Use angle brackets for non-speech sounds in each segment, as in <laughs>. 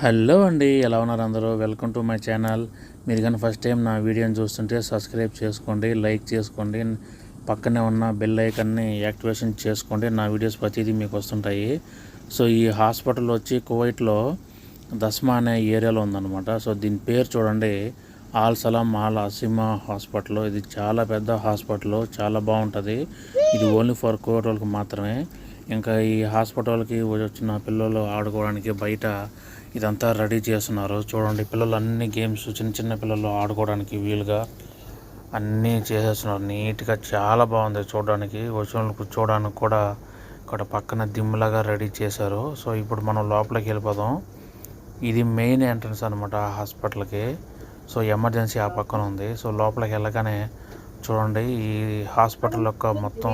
Hello అండి ఎలా ఉన్నారు అందరూ? Welcome to my channel. మీరు కానీ ఫస్ట్ టైం నా వీడియోని చూస్తుంటే సబ్స్క్రైబ్ చేసుకోండి లైక్ చేసుకోండి పక్కనే ఉన్న బెల్ ఐకన్ని యాక్టివేషన్ చేసుకోండి. నా వీడియోస్ ప్రతిదీ మీకు వస్తుంటాయి. సో ఈ హాస్పిటల్ వచ్చి కువైట్లో దస్మా అనే ఏరియాలో ఉందన్నమాట. సో దీని పేరు చూడండి. Al Salam Al Asima hospital. ఇది చాలా పెద్ద హాస్పిటల్ చాలా బాగుంటుంది. ఇది ఓన్లీ ఫర్ కోవిడ్ వాళ్ళకి మాత్రమే. ఇంకా ఈ హాస్పిటల్కి వచ్చిన పిల్లలు ఆడుకోవడానికి బయట ఇదంతా రెడీ చేస్తున్నారు. చూడండి పిల్లలు అన్ని గేమ్స్ చిన్న చిన్న పిల్లలు ఆడుకోవడానికి వీలుగా అన్నీ చేసేస్తున్నారు. నీట్గా చాలా బాగుంది చూడడానికి. వచ్చిన కూర్చోడానికి కూర్చోవడానికి కూడా ఇక్కడ పక్కన దిమ్లాగా రెడీ చేశారు. సో ఇప్పుడు మనం లోపలికి వెళ్ళిపోదాం. ఇది మెయిన్ ఎంట్రన్స్ అనమాట హాస్పిటల్కి. సో ఎమర్జెన్సీ ఆ పక్కన ఉంది. సో లోపలికి వెళ్ళగానే చూడండి ఈ హాస్పిటల్ యొక్క మొత్తం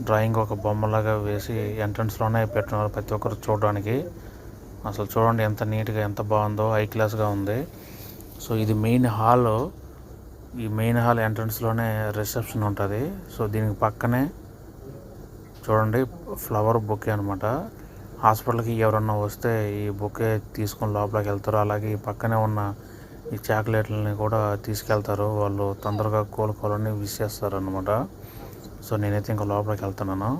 డ్రాయింగ్ ఒక బొమ్మలాగా వేసి ఎంట్రన్స్లోనే పెట్టినారు ప్రతి ఒక్కరు చూడడానికి. అసలు చూడండి ఎంత నీట్గా ఎంత బాగుందో హై క్లాస్గా ఉంది. సో ఇది మెయిన్ హాల్. ఈ మెయిన్ హాల్ ఎంట్రన్స్లోనే రిసెప్షన్ ఉంటుంది. సో దీనికి పక్కనే చూడండి ఫ్లవర్ బొకే అనమాట హాస్పిటల్కి ఎవరన్నా వస్తే ఈ బొకే తీసుకొని లోపలికి వెళ్తారు. అలాగే ఈ పక్కనే ఉన్న ఈ చాక్లెట్లని కూడా తీసుకెళ్తారు. వాళ్ళు తొందరగా కోలుకోవాలని విష్ చేస్తారు అనమాట సో నేనైతే ఇంకా లోపలికి వెళ్తున్నాను.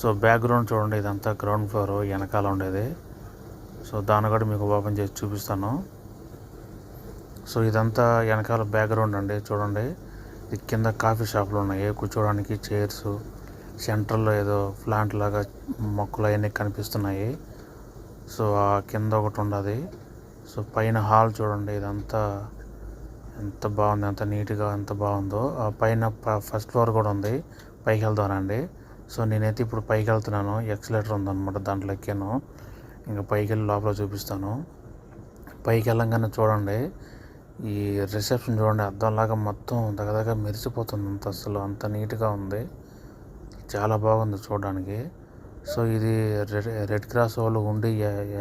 సో బ్యాక్గ్రౌండ్ చూడండి ఇదంతా గ్రౌండ్ ఫ్లోర్ వెనకాల ఉండేది. సో దాన్ని కూడా మీకు ఓపెన్ చేసి చూపిస్తాను. సో ఇదంతా వెనకాల బ్యాక్గ్రౌండ్ అండి చూడండి. ఇది కింద కాఫీ షాపులు ఉన్నాయి కూర్చోడానికి చైర్స్ సెంటర్లో ఏదో ప్లాంట్ లాగా మొక్కలు అవన్నీ కనిపిస్తున్నాయి. సో ఆ కింద ఒకటి ఉండదు. సో పైన హాల్ చూడండి ఇదంతా ఎంత బాగుంది ఎంత నీట్గా ఎంత బాగుందో. ఆ పైన ఫస్ట్ ఫ్లోర్ కూడా ఉంది. పైకి వెళ్తానండి సో నేనైతే ఇప్పుడు పైకి వెళ్తున్నాను. ఎక్సలేటర్ ఉందన్నమాట దాంట్లో ఎక్కాను ఇంకా పైకి వెళ్ళి లోపల చూపిస్తాను. పైకి వెళ్ళంగానే చూడండి. ఈ రిసెప్షన్ చూడండి అద్దంలాగా మొత్తం దగ్గర మెరిసిపోతుంది అంత అసలు. అంత నీట్గా ఉంది. చాలా బాగుంది చూడడానికి. సో ఇది రెడ్ క్రాస్ వాళ్ళు ఉండి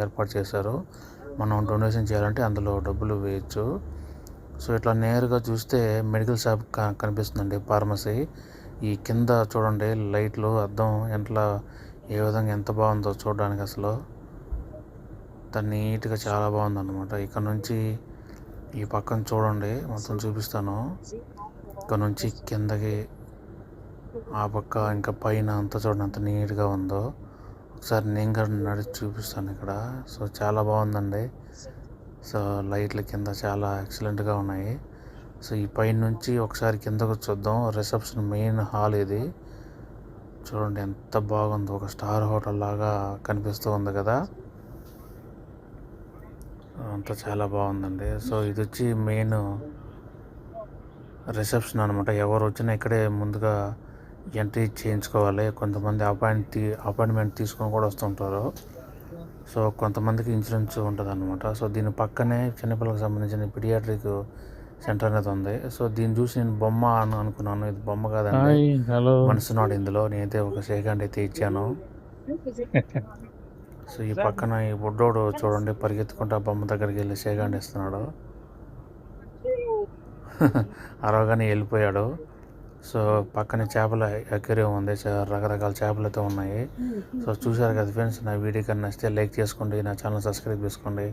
ఏర్పాటు చేశారు. మనం డొనేషన్ చేయాలంటే అందులో డబ్బులు వేయచ్చు. సో ఇట్లా నేరుగా చూస్తే మెడికల్ షాప్ కనిపిస్తుందండి ఫార్మసీ. ఈ కింద చూడండి లైట్లు అద్దం ఎట్లా ఏ విధంగా ఎంత బాగుందో చూడడానికి అసలు. దాన్ని నీట్గా చాలా బాగుంది అనమాట ఇక్కడ నుంచి ఈ పక్కన చూడండి మొత్తం చూపిస్తాను. ఇక్కడ నుంచి కిందకి ఆ పక్క ఇంకా పైన అంతా చూడండి అంత నీట్గా ఉందో. ఒకసారి నేను కూడా నడిచి చూపిస్తాను ఇక్కడ. సో చాలా బాగుందండి. సో లైట్ల కింద చాలా ఎక్సలెంట్గా ఉన్నాయి. సో ఈ పైన నుంచి ఒకసారి కిందకు చూద్దాం. రిసెప్షన్ మెయిన్ హాల్ ఇది. చూడండి ఎంత బాగుందో. ఒక స్టార్ హోటల్ లాగా కనిపిస్తూ ఉంది కదా. అంతా చాలా బాగుందండి. సో ఇది వచ్చి మెయిన్ రిసెప్షన్ అనమాట ఎవరు వచ్చినా ఇక్కడే ముందుగా ఎంట్రీ చేయించుకోవాలి. కొంతమంది అపాయింట్ అపాయింట్మెంట్ తీసుకొని కూడా వస్తుంటారు. సో కొంతమందికి ఇన్సూరెన్స్ ఉంటుంది అనమాట సో దీని పక్కనే చిన్నపిల్లలకు సంబంధించిన పిడియాట్రిక్ సెంటర్ అనేది ఉంది. సో దీన్ని చూసి నేను బొమ్మ అని అనుకున్నాను. ఇది బొమ్మ కాదండి. మనసునాడు ఇందులో నేనైతే ఒక సేకండ్ అయితే ఇచ్చాను. సో ఈ పక్కన ఈ బుడ్డోడు చూడండి పరిగెత్తుకుంటూ ఆ బొమ్మ దగ్గరికి వెళ్ళి సేకండ్ ఇస్తున్నాడు <laughs> అరవగానే వెళ్ళిపోయాడు. సో పక్కన చేపల అక్వేరియం ఉంది రకరకాల చేపలు అయితే ఉన్నాయి సో చూసారు కదా ఫ్రెండ్స్ నా వీడియో కన్నా నచ్చితే లైక్ చేసుకోండి నా ఛానల్ సబ్స్క్రైబ్ చేసుకోండి.